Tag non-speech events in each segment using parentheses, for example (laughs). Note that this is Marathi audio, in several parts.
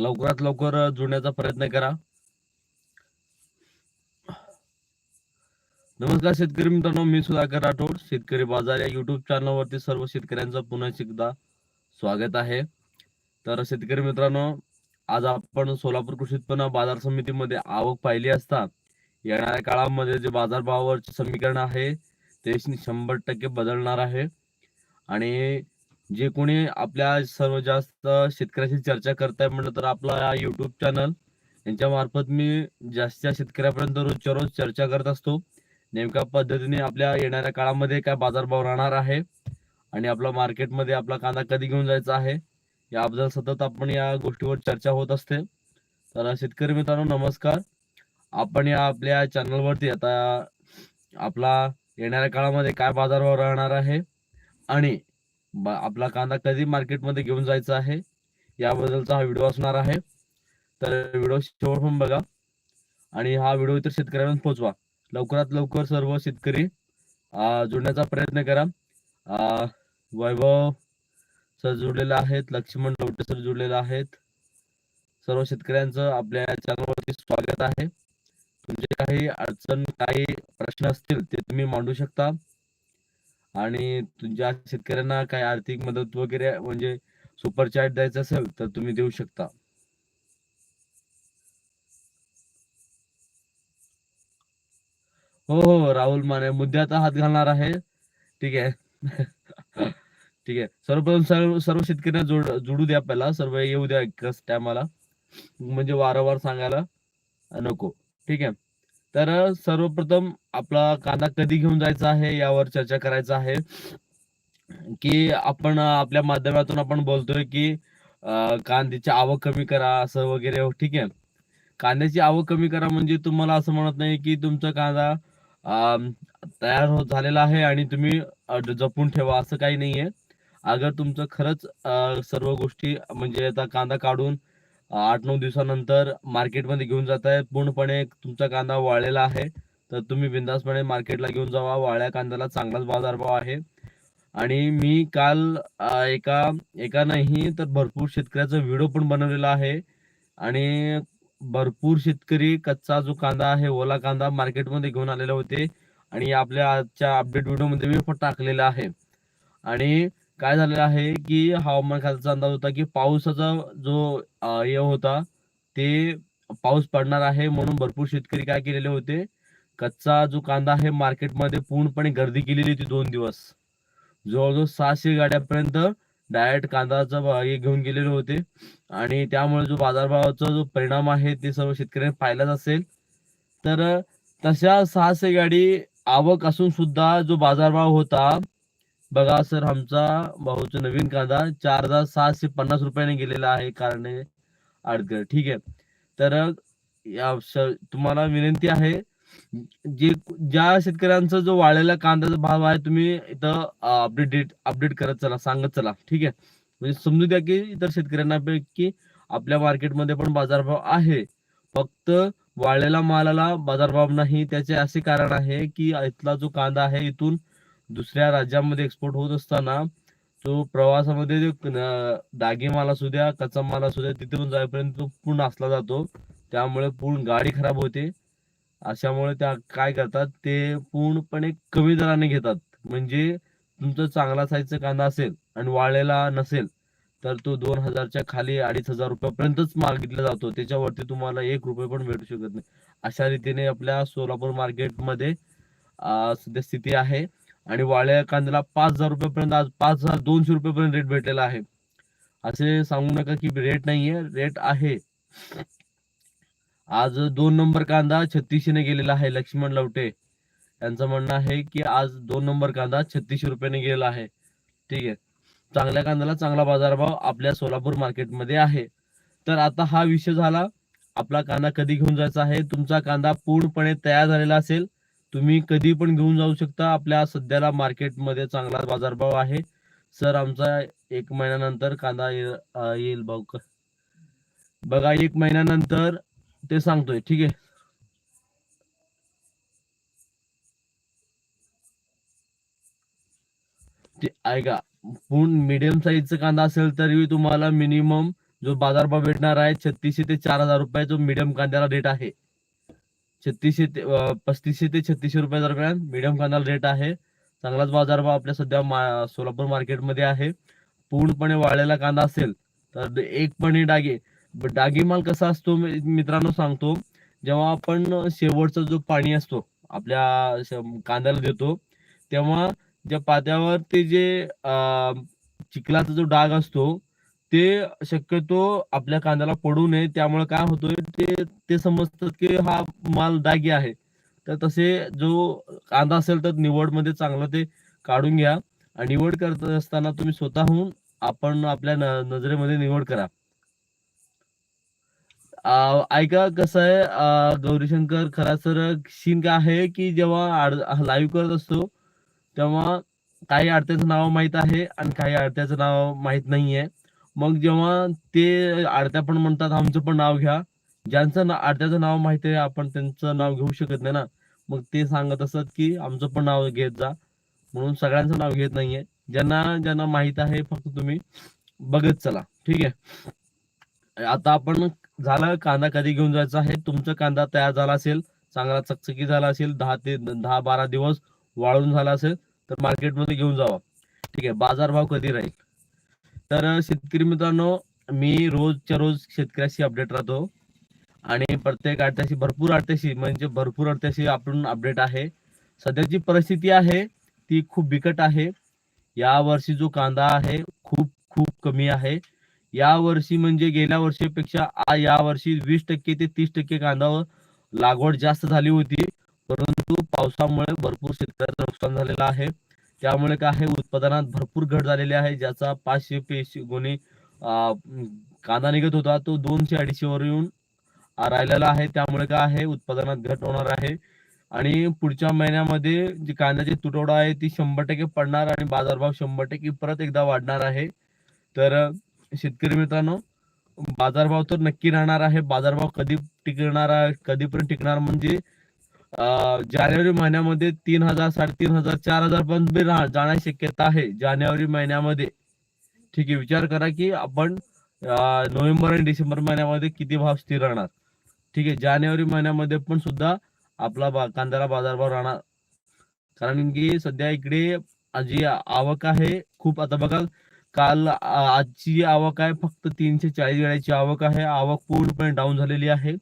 लवकरात लवकर जुळण्याचा प्रयत्न करा. नमस्कार शेतकरी मित्रांनो मी सुधाकर राठोड शेतकरी बाजार या युट्यूब चॅनलवरती सर्व शेतकऱ्यांचं पुन्हा एकदा स्वागत आहे. तर शेतकरी मित्रांनो आज आपण सोलापूर कृषी उत्पन्न बाजार समितीमध्ये आवक पाहिली असता येणाऱ्या काळामध्ये जे बाजारभावावरचे समीकरण आहे ते शंभर टक्के बदलणार आहे. आणि जे कोणी आपल्या सर्व जास्त शेतकऱ्याशी चर्चा करताय म्हटलं तर आपला युट्यूब चॅनल यांच्या मार्फत मी जास्तीत शेतकऱ्यापर्यंत रोजच्या रोज चर्चा करत असतो. नेमक्या पद्धतीने आपल्या येणाऱ्या काळामध्ये काय बाजारभाव राहणार आहे आणि आपला मार्केटमध्ये आपला कांदा कधी घेऊन जायचा आहे याबद्दल सतत आपण या गोष्टीवर चर्चा होत असते. तर शेतकरी मित्रांनो नमस्कार. आपण या आपल्या चॅनलवरती आता आपला येणाऱ्या काळामध्ये काय बाजारभाव राहणार आहे आणि आपला कांदा कधी मार्केटमध्ये घेऊन जायचा आहे याबद्दलचा हा व्हिडिओ असणार आहे. तर व्हिडिओ शेवट पण बघा. आणि हा व्हिडिओ इतर शेतकऱ्यांना पोहोचवा. लवकरात लवकर सर्व शेतकरी जोडण्याचा प्रयत्न करा. वैभव सर जुडलेला आहेत लक्ष्मण लोटे सर जोडलेले आहेत. सर्व शेतकऱ्यांचं आपल्या चॅनलवरती स्वागत आहे. तुमचे काही अडचण काही प्रश्न असतील ते तुम्ही मांडू शकता. आणि तुमच्या शेतकऱ्यांना काही आर्थिक मदत वगैरे म्हणजे सुपर चॅट द्यायचं असेल तर तुम्ही देऊ शकता. हो हो राहुल माने मुद्द्याचा हात घालणार आहे. ठीक आहे. (laughs) ठीक आहे. सर्वप्रथम सर्व सर्व शेतकऱ्यांना जोड जोडू द्या पहिला. सर्व येऊ द्या एकच टायमाला म्हणजे वारंवार सांगायला नको. ठीक आहे. तर सर्वप्रथम आपला कांदा कधी घेऊन जायचा आहे यावर चर्चा करायचा आहे. की आपण आपल्या माध्यमातून आपण बोलतोय की कांद्याची आवक कमी करा असं वगैरे ठीक आहे. कांद्याची आवक कमी करा म्हणजे तुम्हाला असं म्हणत नाही की तुमचा कांदा तयार हो झालेला आहे आणि तुम्ही जपून ठेवा असं काही नाहीये. अगर तुमचं खरंच सर्व गोष्टी म्हणजे आता कांदा काढून आठ नऊ दिवसानंतर मार्केटमध्ये घेऊन जात आहे पूर्णपणे तुमचा कांदा वाळलेला आहे. तर तुम्ही बिंदासपणे मार्केटला घेऊन जावा. वाळ्या कांद्याला चांगलाच बाजारभाव आहे. आणि मी काल एका एका नाही तर भरपूर शेतकऱ्याचा व्हिडिओ पण बनवलेला आहे. आणि भरपूर शेतकरी कच्चा जो कांदा आहे ओला कांदा मार्केटमध्ये घेऊन आलेले होते. आणि आपल्या आजच्या अपडेट व्हिडिओमध्ये मी पण टाकलेला आहे. आणि काय झालेलं आहे की हवामान खात्याचा अंदाज होता की पावसाचा जो हे होता ते पाऊस पडणार आहे म्हणून भरपूर शेतकरी काय केलेले होते? कच्चा जो कांदा आहे मार्केटमध्ये पूर्णपणे गर्दी केलेली होती दोन दिवस. जवळजवळ सहाशे गाड्यापर्यंत डायरेक्ट कांदाचा हे घेऊन गेलेले होते. आणि त्यामुळे जो बाजारभावाचा जो परिणाम आहे ते सर्व शेतकऱ्यांनी पाहिलाच असेल. तर तशा सहाशे गाडी आवक असून सुद्धा जो बाजारभाव होता बघा सर आमचा भाऊचा नवीन कांदा चार हजार सहाशे पन्नास रुपयाने गेलेला आहे कारण अडगड ठीक आहे. तर या तुम्हाला विनंती आहे जे ज्या शेतकऱ्यांचा जो वाळलेला कांद्याचा भाव आहे तुम्ही इथं अपडेट अपडेट करत चला सांगत चला. ठीक आहे. म्हणजे समजू द्या की इतर शेतकऱ्यांना पैकी आपल्या मार्केटमध्ये पण बाजारभाव आहे. फक्त वाळलेला मालाला बाजारभाव नाही त्याचे असे कारण आहे की इथला जो कांदा आहे इथून दुसऱ्या राज्यामध्ये एक्सपोर्ट होत असताना तो प्रवासामध्ये दागी माल असू द्या कच्चा माल असू द्या तिथून जाईपर्यंत तो पूर्ण असला जातो. त्यामुळे पूर्ण गाडी खराब होते. अशामुळे त्या काय करतात ते पूर्णपणे कमी दराने घेतात. म्हणजे तुमचं चांगला साईजचा कांदा असेल आणि वाळलेला नसेल तर तो दोन हजारच्या खाली अडीच हजार रुपयापर्यंतच मागितला जातो. त्याच्यावरती तुम्हाला एक रुपये पण भेटू शकत नाही. अशा रीतीने आपल्या सोलापूर मार्केटमध्ये सध्या स्थिती आहे. आणि वाळ्या कांद्याला पाच हजार रुपयापर्यंत आज पाच हजार दोनशे रुपयापर्यंत रेट भेटलेला आहे. असे सांगू नका की रेट नाहीये रेट आहे. आज दोन नंबर कांदा छत्तीसशेने गेलेला आहे लक्ष्मण लवटे. यांचं म्हणणं आहे की आज दोन नंबर कांदा छत्तीसशे रुपयाने गेलेला आहे. ठीक आहे. चांगल्या कांद्याला चांगला बाजारभाव आपल्या सोलापूर मार्केटमध्ये आहे. तर आता हा विषय झाला. आपला कांदा कधी घेऊन जायचा आहे? तुमचा कांदा पूर्णपणे तयार झालेला असेल. तुम्ही कधी पण घेऊन जाऊ शकता. आपल्या सध्याला मार्केटमध्ये चांगला बाजारभाव आहे. सर आमचा एक महिन्यानंतर कांदा येईल भाऊ. बघा एक महिन्यानंतर ते सांगतोय. ठीक आहे? ते ऐका पूर्ण मिडियम साईजचा कांदा असेल तरी तुम्हाला मिनिमम जो बाजारभाव भेटणार आहे छत्तीसशे ते चार हजार रुपये जो मिडियम कांद्याला रेट आहे. छत्तीसशे ते पस्तीसशे ते छत्तीसशे रुपये दरम्यान मीडियम कांदा रेट आहे. चांगलाच बाजारभाव आपल्या सध्या मा- सोलापूर मार्केटमध्ये आहे. पूर्णपणे वाळलेला कांदा असेल तर एक पणे डागे. डागी माल कसा असतो मी- मित्रांनो सांगतो. जेव्हा आपण शेवटचा जो पाणी असतो आपल्या कांद्याला देतो तेव्हा ज्या पात्यावर ते जे चिखलाचा जो डाग असतो ते शक्यतो आपल्या कांद्याला पडू नये. त्यामुळे काय होतोय ते ते समजतात की हा माल दागी आहे. तर तसे जो कांदा असेल तर निवडमध्ये चांगलं ते काढून घ्या. आणि निवड करत असताना तुम्ही स्वतःहून आपण आपल्या नजरेमध्ये निवड करा. ऐका कसं आहे गौरीशंकर खरा सर सीन काय आहे की जेव्हा लाईव्ह करत असतो तेव्हा काही आडत्याचं नाव माहीत आहे आणि काही आडत्याचं नाव माहीत नाहीये. मग जेव्हा ते आडत्या पण म्हणतात आमचं पण नाव घ्या. ज्यांचं ना- आडत्याचं नाव माहीत आहे आपण त्यांचं नाव घेऊ शकत नाही ना. मग ते सांगत असत की आमचं पण नाव घेत जा. म्हणून सगळ्यांचं नाव घेत नाहीये. ज्यांना ज्यांना माहीत आहे फक्त तुम्ही बघत चला. ठीक आहे? आता आपण झाला कांदा कधी घेऊन जायचा आहे? तुमचा कांदा तयार झाला असेल चांगला चकचकी झाला असेल दहा ते दहा बारा दिवस वाळून झाला असेल तर मार्केटमध्ये घेऊन जावा. ठीक आहे? बाजारभाव कधी राहील? तर शेतकरी मित्रांनो मी रोजच्या रोज शेतकऱ्याशी अपडेट राहतो. आणि प्रत्येक अडत्याशी भरपूर अडत्याशी म्हणजे भरपूर अडत्याशी आपण अपडेट आहे. सध्याची परिस्थिती आहे ती खूप बिकट आहे. या वर्षी जो कांदा आहे खूप खूप कमी आहे. या वर्षी म्हणजे गेल्या वर्षीपेक्षा या वर्षी वीस टक्के ते तीस टक्के कांदा लागवड जास्त झाली होती. परंतु पावसामुळे भरपूर शेतकऱ्याचं नुकसान झालेलं आहे. त्यामुळे काय आहे उत्पादनात भरपूर घट झालेली आहे ज्याचा पाचशे पेशी गुणी कांदा निघत होता तो दोनशे अडीचशे वर येऊन राहिलेला आहे. त्यामुळे काय आहे उत्पादनात घट होणार आहे. आणि पुढच्या महिन्यामध्ये जी कांद्याची तुटवडा आहे ती शंभर टक्के पडणार आणि बाजारभाव शंभर टक्के परत एकदा वाढणार आहे. तर शेतकरी मित्रांनो बाजारभाव तर नक्की राहणार आहे. बाजारभाव कधी टिकणार आहे कधीपर्यंत टिकणार म्हणजे जानेवारी महिन्यामध्ये तीन हजार साडेतीन हजार चार हजार पर्यंत बी जाण्याची शक्यता आहे जानेवारी महिन्यामध्ये. ठीक आहे विचार करा की आपण नोव्हेंबर आणि डिसेंबर महिन्यामध्ये किती भाव स्थिर राहणार? ठीक आहे जानेवारी महिन्यामध्ये पण सुद्धा आपला बा कांद्याला बाजारभाव राहणार. कारण की सध्या इकडे जी आवक आहे खूप आता बघा काल आजची आवक आहे फक्त तीनशे चाळीस गाड्याची आवक आहे. आवक पूर्णपणे डाऊन झालेली आहे.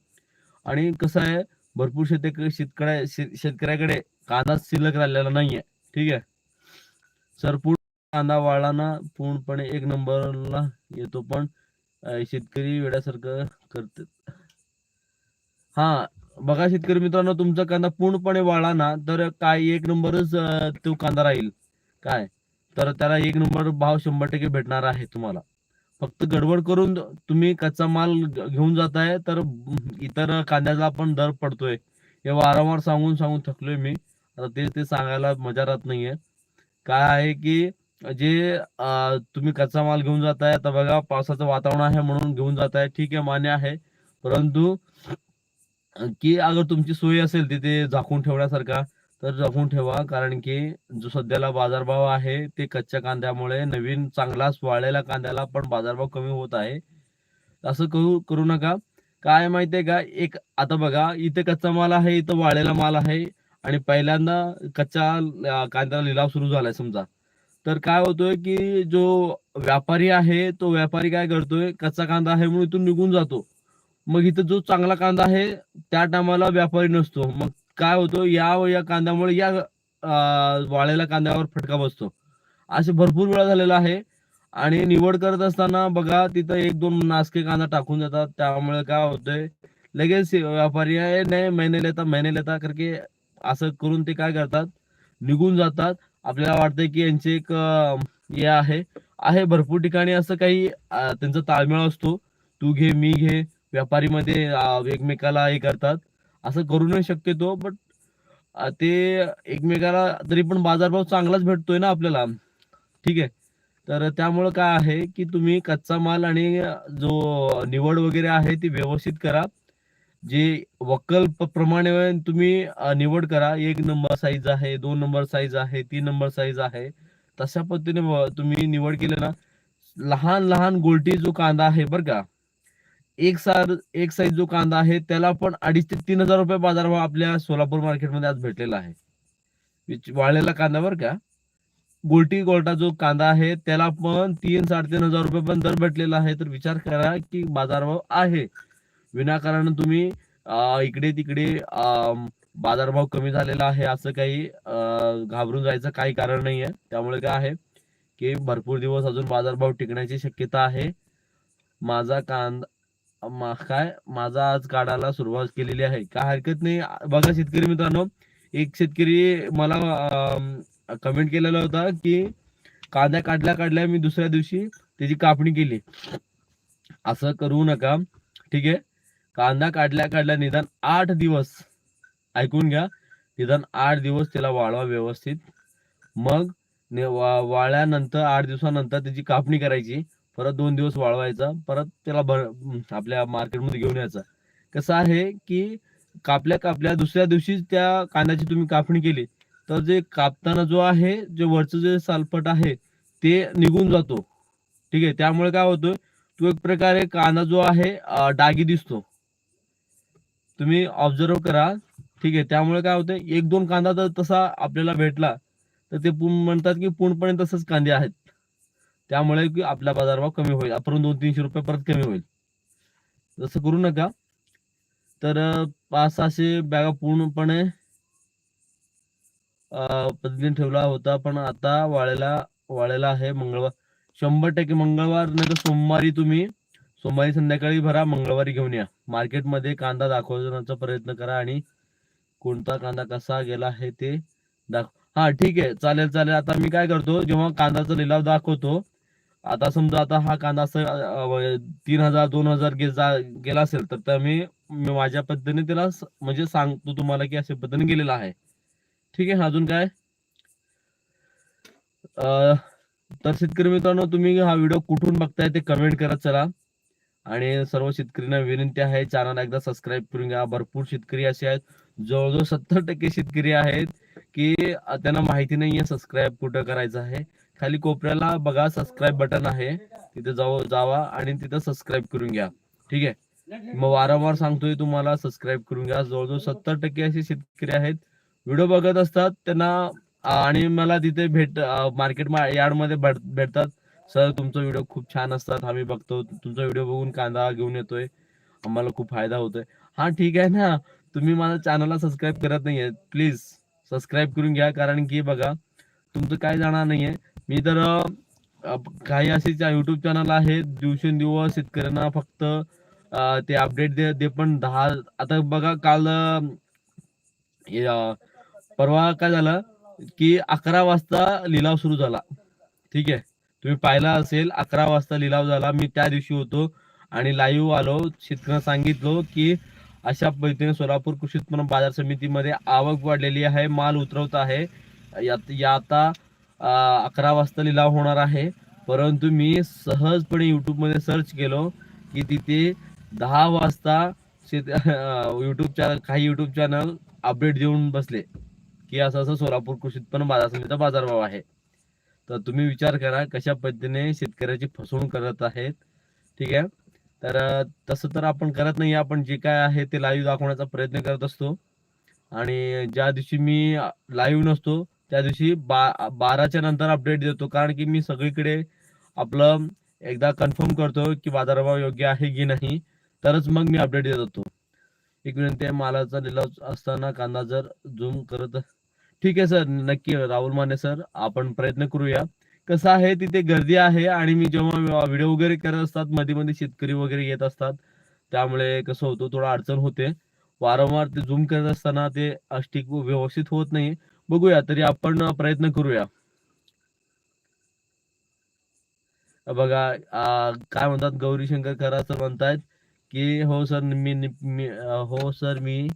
आणि कसं आहे भरपूर शेतक शेतकऱ्या शेतकऱ्याकडे कांदा शिल्लक राहिलेला नाहीये. ठीक आहे? सर पूर्ण कांदा वाळला ना पूर्णपणे एक नंबरला येतो पण शेतकरी वेड्यासारखं करतात. हा बघा शेतकरी मित्रांनो तुमचा कांदा पूर्णपणे वाळला ना तर काय एक नंबरच तो कांदा राहील. काय? तर त्याला एक नंबर भाव शंभर टक्के भेटणार आहे तुम्हाला. फक्त गडबड करून तुम्ही कच्चा माल घेऊन घेऊन जाताय तर इतर कांद्याचा पण दर पडतोय. हे वारंवार सांगून सांगून थकलोय मी. आता ते ते सांगायला मजा राहत नाहीये. काय आहे की जे तुम्ही कच्चा माल घेऊन जाताय आता बघा पावसाचं वातावरण आहे म्हणून घेऊन जाताय ठीक आहे मान्य आहे. परंतु की अगर तुमची सोय असेल तिथे झाकून ठेवण्यासारखा तर जपून ठेवा कारण की जो सध्याला बाजारभाव आहे ते कच्च्या कांद्यामुळे नवीन चांगला वाळलेल्या कांद्याला पण बाजारभाव कमी होत आहे. असं करू करू नका. काय माहितीये का एक आता बघा इथे कच्चा माल आहे इथं वाळलेला माल आहे आणि पहिल्यांदा कच्च्या कांद्याला लिलाव सुरू झालाय समजा. तर काय होतोय की जो व्यापारी आहे तो व्यापारी काय करतोय कच्चा कांदा आहे म्हणून इथून निघून जातो. मग इथं जो चांगला कांदा आहे त्या टायमाला व्यापारी नसतो. मग काय होतो या या कांद्यामुळे या अं, वाळलेल्या कांद्यावर फटका बसतो. असे भरपूर वेळा झालेला आहे. आणि निवड करत असताना बघा तिथं एक दोन नासके कांदा टाकून जातात त्यामुळे काय होतंय लगेच व्यापारी आहे नाही महिने लेता महिने लेता करके असं करून ते काय करतात निघून जातात. आपल्याला वाटतंय की यांचे एक हे आहे. आहे भरपूर ठिकाणी असं काही त्यांचा ताळमेळ असतो. तू घे मी घे. व्यापारीमध्ये एकमेकाला हे करतात. असं करू नाही शकते तो बट ते एकमेकाला तरी पण बाजारभाव चांगलाच भेटतोय ना आपल्याला. ठीक आहे? तर त्यामुळं काय आहे की तुम्ही कच्चा माल आणि जो निवड वगैरे आहे ती व्यवस्थित करा. जे वक्कल प्रमाणे तुम्ही निवड करा. एक नंबर साईज आहे दोन नंबर साईज आहे तीन नंबर साईज आहे. तशा पद्धतीने तुम्ही निवड केली ना लहान लहान गोलटी जो कांदा आहे बर का एक सार एक साईज जो कांदा आहे त्याला पण अडीच ते तीन हजार रुपये बाजारभाव आपल्या सोलापूर मार्केटमध्ये आज भेटलेला आहे. वाळलेला कांदा बर का. गोलटी गोल्टा जो कांदा आहे त्याला पण तीन साडेतीन हजार रुपये पण दर भेटलेला आहे. तर विचार करा की बाजारभाव आहे. विनाकारण तुम्ही इकडे तिकडे बाजारभाव कमी झालेला आहे असं काही घाबरून जायचं काही कारण नाही आहे. त्यामुळे काय आहे की भरपूर दिवस अजून बाजारभाव टिकण्याची शक्यता आहे. माझा कांदा काय? माझा आज काढायला सुरुवात केलेली आहे. काय हरकत नाही. बघा शेतकरी मित्रांनो एक शेतकरी मला कमेंट केलेला होता की कांदा काढल्या काढल्या मी दुसऱ्या दिवशी त्याची कापणी केली. असं करू नका. ठीक आहे? कांदा काढल्या काढल्या निदान आठ दिवस ऐकून घ्या निदान आठ दिवस त्याला वाळवा व्यवस्थित. मग वाळल्यानंतर आठ दिवसानंतर त्याची कापणी करायची. परत दोन दिवस वाळवायचा परत त्याला आपल्या मार्केटमध्ये घेऊन यायचा. कसं आहे की कापल्या कापल्या दुसऱ्या दिवशी त्या कांद्याची तुम्ही कापणी केली तर जे कापताना जो आहे जे वरचं जे सालपट आहे ते निघून जातो. ठीक आहे त्यामुळे काय होतो तो एक प्रकारे कांदा जो आहे डागी दिसतो. तुम्ही ऑब्झर्व करा. ठीक आहे त्यामुळे काय होतं एक दोन कांदा जर तसा आपल्याला भेटला तर ते म्हणतात की पूर्णपणे तसंच कांदे आहेत. त्यामुळे आपला बाजारभाव कमी होईल. आपण दोन तीनशे रुपये परत कमी होईल. तसं करू नका. तर पाच सहाशे बॅगा पूर्णपणे पद्धतीने ठेवला होता. पण आता वाळेला वाळेला आहे मंगळवार. शंभर टक्के मंगळवार नाही तर सोमवारी तुम्ही सोमवारी संध्याकाळी भरा मंगळवारी घेऊन या. मार्केटमध्ये कांदा दाखवण्याचा प्रयत्न करा आणि कोणता कांदा कसा गेला आहे ते दाख हा ठीक आहे. चालेल चालेल. आता मी काय करतो जेव्हा कांद्याचा लिलाव दाखवतो आता समजा आता हा कांदा असं तीन हजार दोन हजार गेला असेल तर मी मी माझ्या पद्धतीने त्याला म्हणजे सांगतो तुम्हाला की अशा पद्धतीने गेलेला आहे. ठीक आहे अजून काय? अं, तर शेतकरी मित्रांनो तुम्ही हा व्हिडिओ कुठून बघताय ते कमेंट करत चला. आणि सर्व शेतकऱ्यांना विनंती आहे चॅनल एकदा सबस्क्राईब करून घ्या. भरपूर शेतकरी असे आहेत. जवळजवळ सत्तर टक्के शेतकरी आहेत की त्यांना माहिती नाहीये सबस्क्राईब कुठं करायचं आहे. खाली कोपऱ्याला बघा सबस्क्राईब बटन आहे. तिथे जाऊ जावा आणि तिथं सबस्क्राईब करून घ्या. ठीक आहे? मग वारंवार सांगतोय तुम्हाला सबस्क्राईब करून घ्या. जवळजवळ सत्तर टक्के असे शेतकरी आहेत. व्हिडिओ बघत असतात त्यांना आणि मला तिथे भेट मार्केट यार्डमध्ये भेट- भेटतात. सर तुमचा व्हिडिओ खूप छान असतात. आम्ही बघतो. तुमचा व्हिडिओ बघून कांदा घेऊन येतोय. आम्हाला खूप फायदा होतोय. हा ठीक आहे ना. तुम्ही माझ्या चॅनलला सबस्क्राईब करत नाहीये. प्लीज सबस्क्राईब करून घ्या. कारण की बघा तुमचं काय जाणार नाहीये. मी तर काही असे युट्यूब चॅनल आहेत दिवसेंदिवस शेतकऱ्यांना फक्त ते अपडेट दे दे पण दहा आता बघा काल परवा काय झालं की अकरा वाजता लिलाव सुरू झाला. ठीक आहे? तुम्ही पाहिला असेल अकरा वाजता लिलाव झाला. मी त्या दिवशी होतो आणि लाईव्ह आलो. शेतकऱ्यांना सांगितलो की अशा पद्धतीने सोलापूर कृषी उत्पन्न बाजार समितीमध्ये आवक वाढलेली आहे माल उतरवत आहे. यात या आता अकरा वाजता लिलाव होणार आहे. परंतु मी सहजपणे युट्यूबमध्ये सर्च केलो की तिथे दहा वाजता शेत (laughs) युट्यूब चॅनल काही युट्यूब चॅनल अपडेट देऊन बसले की असं असं सोलापूर कृषी उत्पन्न बाजार समितीचा बाजारभाव आहे. तर तुम्ही विचार करा कशा पद्धतीने शेतकऱ्याची फसवणूक करत आहेत. ठीक आहे? तर तसं तर आपण करत नाही आपण जे काय आहे ते लाईव्ह दाखवण्याचा प्रयत्न करत असतो. आणि ज्या दिवशी मी लाईव्ह नसतो त्या दिवशी बा बाराच्या नंतर अपडेट देतो. कारण की मी सगळीकडे आपलं एकदा कन्फर्म करतो की बाजारभाव योग्य आहे की नाही तरच मग मी अपडेट देत होतो. एक विनंती आहे मालाचा लिलाव असताना कांदा जर झूम करत ठीक आहे सर नक्की राहुल माने सर आपण प्रयत्न करूया. कसं आहे तिथे गर्दी आहे आणि मी जेव्हा व्हिडिओ वगैरे करत असतात मध्ये मध्ये शेतकरी वगैरे येत असतात त्यामुळे कसं होतं थोडं अडचण होते. वारंवार ते झूम करत असताना ते स्टिक व्यवस्थित होत नाही. बघूया तरी आपण प्रयत्न करूया. बघा काय म्हणतात गौरी शंकर खरा सर म्हणतायत की हो सर मी मी- हो सर मी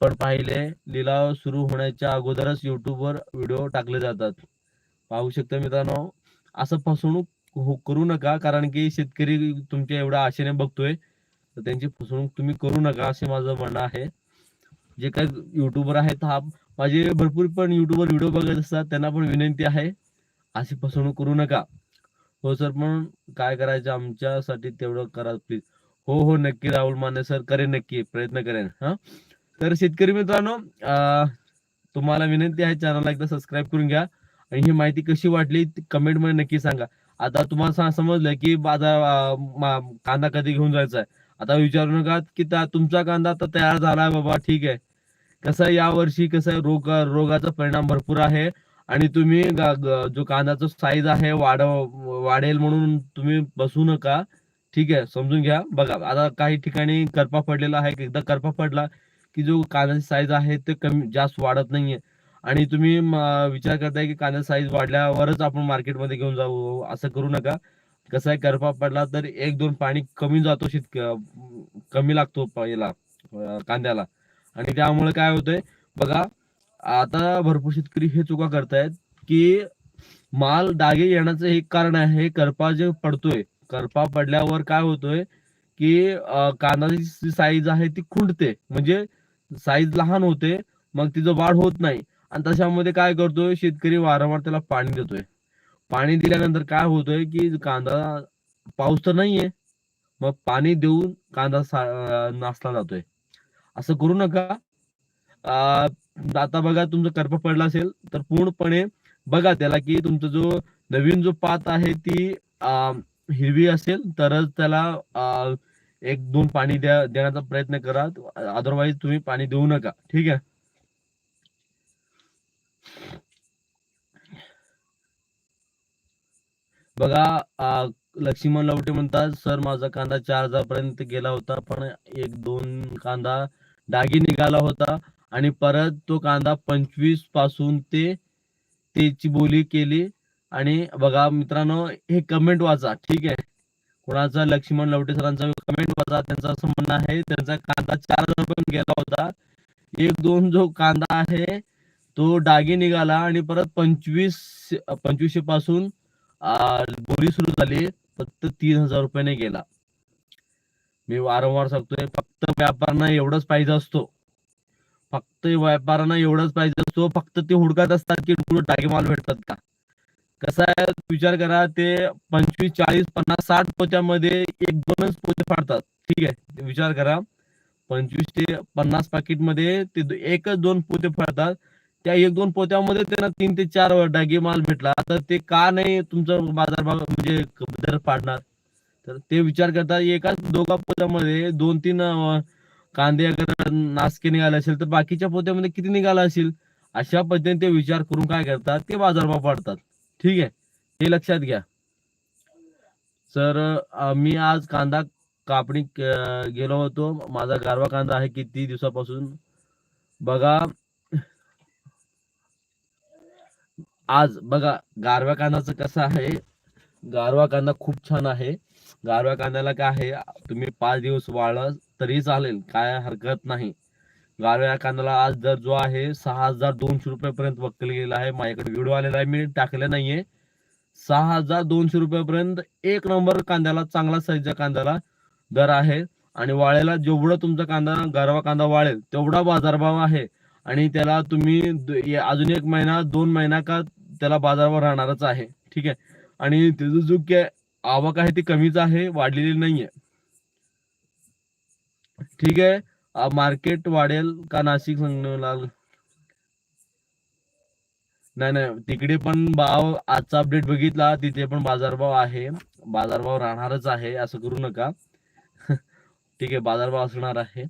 पण पाहिले लिलाव सुरू होण्याच्या अगोदरच युट्यूबवर व्हिडिओ टाकले जातात. पाहू शकता मित्रांनो असं फसवणूक हो- करू नका कारण की शेतकरी तुमच्या एवढ्या आशेने बघतोय तर त्यांची फसवणूक तुम्ही करू नका असे माझं म्हणणं आहे. जे काही युट्यूबर आहेत हा माझे भरपूर पण युट्यूबवर व्हिडिओ बघत असतात त्यांना पण विनंती आहे. अशी फसवणूक करू नका. हो सर पण काय करायचं? आमच्यासाठी तेवढं करा प्लीज हो हो नक्की राहुल माने सर करेन नक्की प्रयत्न करेन हा? तर शेतकरी मित्रांनो तुम्हाला विनंती आहे चॅनलला एकदा सबस्क्राईब करून घ्या. आणि ही माहिती कशी वाटली कमेंटमध्ये नक्की सांगा. आता तुम्हाला समजलं की बाजार कांदा कधी घेऊन जायचा आहे? आता विचारू नका की तुमचा कांदा आता तयार झालाय बाबा ठीक आहे. कसं आहे यावर्षी कसं आहे रोग रोगाचा परिणाम भरपूर आहे आणि तुम्ही जो कांद्याचा साईज आहे वाढव वाढेल म्हणून तुम्ही बसू नका. ठीक आहे समजून घ्या. बघा आता काही ठिकाणी करपा पडलेला आहे. एकदा करपा पडला की जो कांद्याची साईज आहे ते कमी जास्त वाढत नाहीये. आणि तुम्ही विचार करताय की कांद्याचा साईज वाढल्यावरच आपण मार्केटमध्ये घेऊन जाऊ असं करू नका. कसं आहे करपा पडला तर एक दोन पाणी कमी जातो शेतक कमी लागतो याला कांद्याला. आणि त्यामुळे काय होतंय बघा आता भरपूर शेतकरी हे चुका करतायत की माल डागे येण्याचं एक कारण आहे करपा जे पडतोय करपा पडल्यावर काय होतोय की कांदाची साईज आहे ती खुंटते. म्हणजे साईज लहान होते मग तिचं वाढ होत नाही. आणि तशामध्ये काय करतोय शेतकरी वारंवार त्याला पाणी देतोय. पाणी दिल्यानंतर काय होतोय की कांदा पाऊस तर नाहीये मग पाणी देऊन कांदा सा- जातोय. असं करू नका. आता बघा तुमचं करपा पडला असेल तर पूर्णपणे बघा त्याला की तुमचा जो नवीन जो पात आहे ती हिरवी असेल तरच त्याला एक दोन पाणी द्या देण्याचा प्रयत्न करा. अदरवाईज तुम्ही पाणी देऊ नका. ठीक आहे? बघा लक्ष्मण लवटे म्हणतात सर माझा कांदा चार हजार पर्यंत गेला होता पण एक दोन कांदा डागी निघाला होता आणि परत तो कांदा पंचवीसपासून ते त्याची बोली केली आणि बघा मित्रांनो हे कमेंट वाचा ठीक आहे? कोणाचा? लक्ष्मण लवटे सरांचा कमेंट वाचा. त्यांचं असं म्हणणं आहे त्यांचा कांदा चार हजार पर्यंत गेला होता. एक दोन जो कांदा आहे तो डागी निघाला आणि परत पंचवीस पंचवीसशे पासून बोली सुरू झाली फक्त तीन हजार रुपयाने गेला. मी वारंवार सांगतोय फक्त व्यापाऱ्यांना एवढंच पाहिजे असतो. फक्त व्यापाऱ्यांना एवढंच पाहिजे असतो फक्त ते हुडकत असतात की कुठं डागे माल भेटतात का? कसा आहे? विचार करा ते पंचवीस चाळीस पन्नास साठ पोत्यामध्ये एक दोनच पोते फाडतात. ठीक आहे? विचार करा. पंचवीस ते पन्नास पाकिटमध्ये ते एकच दोन पोते फाडतात. त्या एक दोन पोत्यामध्ये त्यांना तीन ते चार डागे माल भेटला. तर ते का नाही तुमचं बाजारभाव म्हणजे दर पाडणार? तर ते विचार करता एकाच दोघा पोत्यामध्ये दोन तीन कांदे अगर नासके निघाले असेल तर बाकीच्या पोत्यामध्ये किती निघाला असेल? अशा पद्धतीने ते विचार करून काय करतात? ते बाजारभाव पाडतात. ठीक आहे? हे लक्षात घ्या. सर मी आज कांदा कापणी गेलो होतो. माझा गारवा कांदा आहे किती दिवसापासून? बघा आज बघा गारव्या कांदाचं कसं आहे? गारवा कांदा खूप छान आहे. गारव्या कांद्याला काय आहे? तुम्ही पाच दिवस वाळलं तरी चालेल काय हरकत नाही. गारव्या कांद्याला आज दर जो आहे सहा हजार दोनशे रुपयापर्यंत वक्कल गेला आहे. माझ्याकडे व्हिडिओ आलेला आहे मी टाकले नाहीये. सहा हजार दोनशे रुपयापर्यंत एक नंबर कांद्याला चांगला साईजच्या कांद्याला दर आहे. आणि वाळेला जेवढा तुमचा कांदा गारवा कांदा वाळेल तेवढा बाजारभाव आहे. आणि त्याला तुम्ही अजून एक महिना दोन महिना का त्याला बाजारावर राहणारच आहे. ठीक आहे? आणि त्याचं जो काय आवक आहे ती कमीच आहे वाढलेली नाहीये. ठीक आहे? मार्केट वाढेल का नाशिक संगमनेर नाही नाही. तिकडे पण भाव आजचा अपडेट बघितला तिथे पण बाजारभाव आहे. बाजारभाव राहणारच आहे असं करू नका. (laughs) ठीक आहे? बाजारभाव असणार आहे.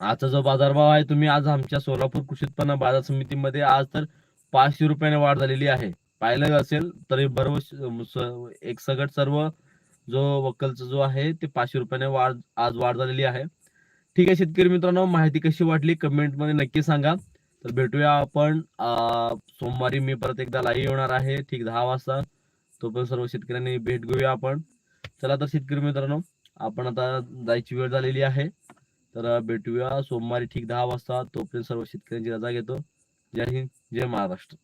आजचा जो बाजारभाव आहे तुम्ही आज आमच्या सोलापूर कृषी उत्पन्न बाजार समितीमध्ये आज तर पाचशे रुपयाने वाढ झालेली आहे. पाहिलं असेल तरी बरोबर एक सगट सर्व जो वक्कलचा जो आहे ते पाचशे रुपयाने वाढ आज वाढ झालेली आहे. ठीक आहे शेतकरी मित्रांनो माहिती कशी वाटली कमेंटमध्ये नक्की सांगा. तर भेटूया आपण सोमवारी मी परत एकदा लाईव्ह होणार आहे ठीक दहा वाजता. तोपर्यंत सर्व शेतकऱ्यांनी भेट घेऊया आपण. चला तर शेतकरी मित्रांनो आपण आता जायची वेळ झालेली आहे. तर भेटूया. सोमवारी ठीक दहा वाजता. तोपर्यंत सर्व शेतकऱ्यांची रजा घेतो. जय हिंद जय महाराष्ट्र.